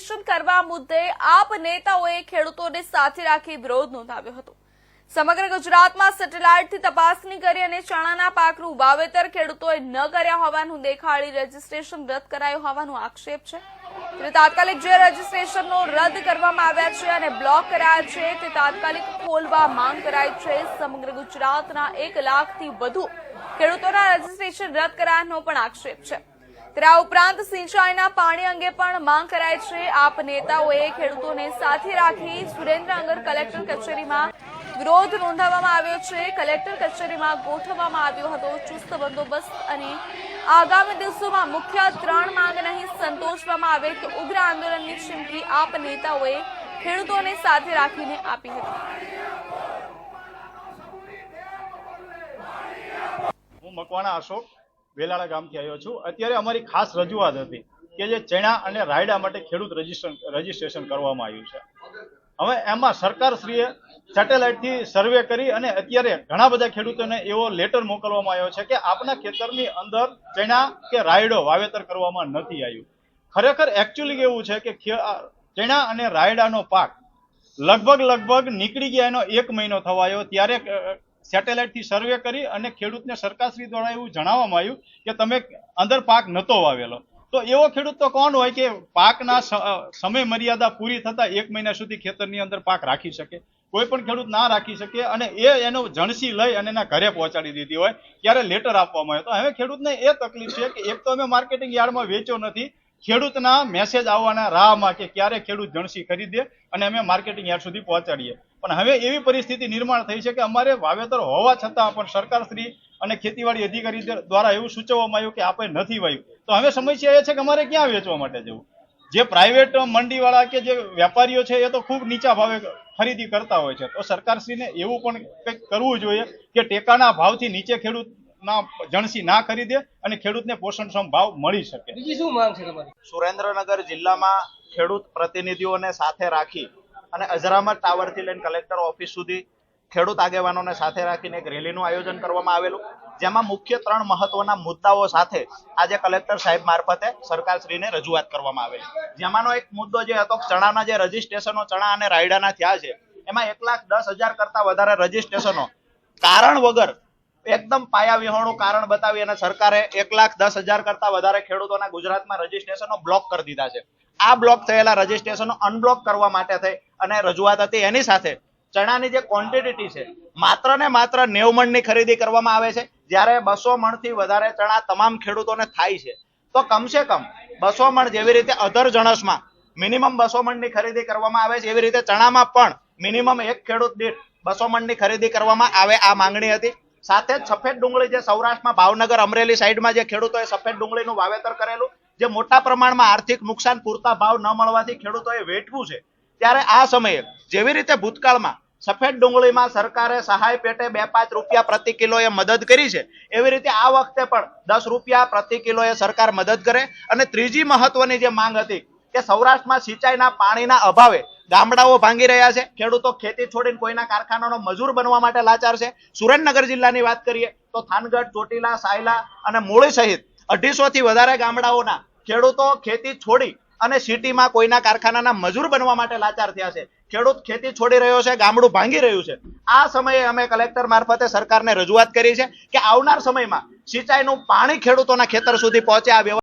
Registration કરવા મુદ્દે આપ નેતાઓએ ખેડૂતોને સાથે રાખી વિરોધ નોંધાવ્યો હતો. સમગ્ર ગુજરાતમાં સેટેલાઇટથી તપાસણી કરી અને ચણાના પાકનું વાવેતર ખેડૂતોએ ન કર્યા હોવાનું દેખાડી રજીસ્ટ્રેશન રદ કરાયું હોવાનો આક્ષેપ છે. ત્યારે તાત્કાલિક જે રજીસ્ટ્રેશનનો રદ કરવામાં આવ્યા છે અને બ્લોક કરાયા છે તે તાત્કાલિક ખોલવા માંગ કરાઈ છે. સમગ્ર ગુજરાતના એક લાખથી વધુ ખેડૂતોના રજીસ્ટ્રેશન રદ કરાયાનો પણ આક્ષેપ છે. ત્યારે આ ઉપરાંત સિંચાઈના પાણી અંગે પણ માંગ કરાય છે. આપ નેતાઓએ ખેડૂતોને સાથે રાખી સુરેન્દ્રનગર કલેક્ટર કચેરીમાં વિરોધ નોંધાવવામાં આવ્યો છે. કલેક્ટર કચેરીમાં ગોઠવવામાં આવ્યો હતો ચુસ્ત બંદોબસ્ત અને આગામી દિવસોમાં મુખ્ય ત્રણ માંગ નહીં સંતોષવામાં આવે તો ઉગ્ર આંદોલનની ચીમકી આપ નેતાઓએ ખેડૂતોને સાથે રાખીને આપી હતી. મકવાણા અશોક. વેલાળા ગામથી આવ્યો છું. અત્યારે અમારી ખાસ રજૂઆત હતી કે જે ચણા અને રાયડા માટે ખેડૂત રજીસ્ટ્રેશન રજીસ્ટ્રેશન કરવામાં આવ્યું છે. હવે એમાં સરકારશ્રીએ સેટેલાઇટથી સર્વે કરી અને અત્યારે ઘણા બધા ખેડૂતોને એવો લેટર મોકલવામાં આવ્યો છે કે આપના ખેતરની અંદર ચણા કે રાયડો વાવેતર કરવામાં નથી આવ્યું. ખરેખર એકચ્યુઅલી એવું છે કે ચણા અને રાયડાનો પાક લગભગ લગભગ નીકળી ગયા એનો એક મહિનો થવાયો. ત્યારે સેટેલાઇટથી સર્વે કરી અને ખેડૂતને સરકારશ્રી દ્વારા એવું જણાવવામાં આવ્યું કે તમે અંદર પાક નહોતો વાવેલો. તો એવો ખેડૂત તો કોણ હોય કે પાકના સમય મર્યાદા પૂરી થતા એક મહિના સુધી ખેતરની અંદર પાક રાખી શકે? કોઈ પણ ખેડૂત ના રાખી શકે અને એ એનો જણસી લઈ અને એના ઘરે પહોંચાડી દીધી હોય ત્યારે લેટર આપવામાં આવ્યો. તો હવે ખેડૂતને એ તકલીફ છે કે એક તો અમે માર્કેટિંગ યાર્ડમાં વેચ્યો નથી, ખેડૂતના મેસેજ આવવાના રાહમાં કે ક્યારે ખેડૂત જણસી ખરીદે અને અમે માર્કેટિંગ યાર્ડ સુધી પહોંચાડીએ. પણ હવે એવી પરિસ્થિતિ નિર્માણ થઈ છે કે અમારે વાવેતર હોવા છતાં પણ સરકારશ્રી અને ખેતીવાડી અધિકારી દ્વારા એવું સૂચવવામાં આવ્યું કે આપણે નથી વાયું તો હવે સમસ્યા એ છે કે અમારે ક્યાં વેચવા માટે જવું? જે પ્રાઇવેટ મંડીવાળા કે જે વેપારીઓ છે એ તો ખૂબ નીચા ભાવે ખરીદી કરતા હોય છે. તો સરકારશ્રીને એવું પણ કંઈક કરવું જોઈએ કે ટેકાના ભાવથી નીચે ખેડૂતના જણસી ના ખરીદે અને ખેડૂતને પોષણક્ષમ ભાવ મળી શકે. બીજી શું માંગ છે તમારી? સુરેન્દ્રનગર જિલ્લામાં ખેડૂત પ્રતિનિધિઓને સાથે રાખી અને અજરામત ટાવરથી લઈને કલેક્ટર ઓફિસ સુધી ખેડૂત આગેવાનોને સાથે રાખીને એક રેલીનું આયોજન કરવામાં આવેલું. જેમાં મુખ્ય ત્રણ મહત્વના મુદ્દાઓ સાથે આજે કલેક્ટર સાહેબ મારફતે સરકારશ્રીને રજૂઆત કરવામાં આવેલી. જેમાંનો એક મુદ્દો જે હતો ચણાના જે રજીસ્ટ્રેશનો, ચણા અને રાયડાના થયા છે, એમાં એક લાખ દસ હજાર કરતા વધારે રજીસ્ટ્રેશનો. કારણ વગર એકદમ પાયા વિહોણું કારણ બતાવી અને સરકારે એક લાખ દસ હજાર કરતા વધારે ખેડૂતોના ગુજરાતમાં રજીસ્ટ્રેશનો બ્લોક કરી દીધા છે. આ બ્લોક થયેલા રજીસ્ટ્રેશનો અનબ્લોક કરવા માટે થઈ અને રજૂઆત હતી એની સાથે ચણાની જે ક્વોન્ટિટી છે, માત્ર ને માત્ર નેવ મણની ખરીદી કરવામાં આવે છે. જ્યારે બસો મણથી વધારે ચણા તમામ ખેડૂતોને થાય છે. તો કમસે કમ બસો મણ જેવી રીતે અધર જણસમાં મિનિમમ બસો મણની ખરીદી કરવામાં આવે છે. એવી રીતે ચણામાં પણ મિનિમમ એક ખેડૂત દીઠ બસો મણની ખરીદી કરવામાં આવે આ માંગણી હતી. સાથે જ સફેદ ડુંગળી જે સૌરાષ્ટ્રમાં ભાવનગર અમરેલી સાઈડમાં જે ખેડૂતોએ સફેદ ડુંગળીનું વાવેતર કરેલું જે મોટા પ્રમાણમાં આર્થિક નુકસાન પૂરતા ભાવ ન મળવાથી ખેડૂતોએ વેઠવું છે. ત્યારે આ સમયે જેવી રીતે ભૂતકાળમાં સફેદ ડુંગળીમાં સરકારે સહાય પેટે બે પાંચ રૂપિયા પ્રતિ કિલોએ મદદ કરી છે, એવી રીતે આ વખતે પણ દસ રૂપિયા પ્રતિ કિલોએ સરકાર મદદ કરે અને ત્રીજી મહત્વની જે માંગ હતી કે સૌરાષ્ટ્રમાં સિંચાઈના પાણીના અભાવે ગામડાઓ ભાંગી રહ્યા છે. ખેડૂતો ખેતી છોડીને કોઈના કારખાનાનો મજૂર બનવા માટે લાચાર છે. સુરેન્દ્રનગર જિલ્લાની વાત કરીએ તો થાનગઢ, ચોટીલા, સાયલા અને મૂળી સહિત અઢીસો થી વધારે ગામડાઓના ખેડૂતો ખેતી છોડી અને સિટીમાં કોઈના કારખાનાના મજૂર બનવા માટે લાચાર થયા છે. ખેડૂત ખેતી છોડી રહ્યો છે, ગામડું ભાંગી રહ્યું છે. આ સમયે અમે કલેક્ટર મારફતે સરકારને રજૂઆત કરી છે કે આવનાર સમયમાં સિંચાઈનું પાણી ખેડૂતોના ખેતર સુધી પહોંચે, આ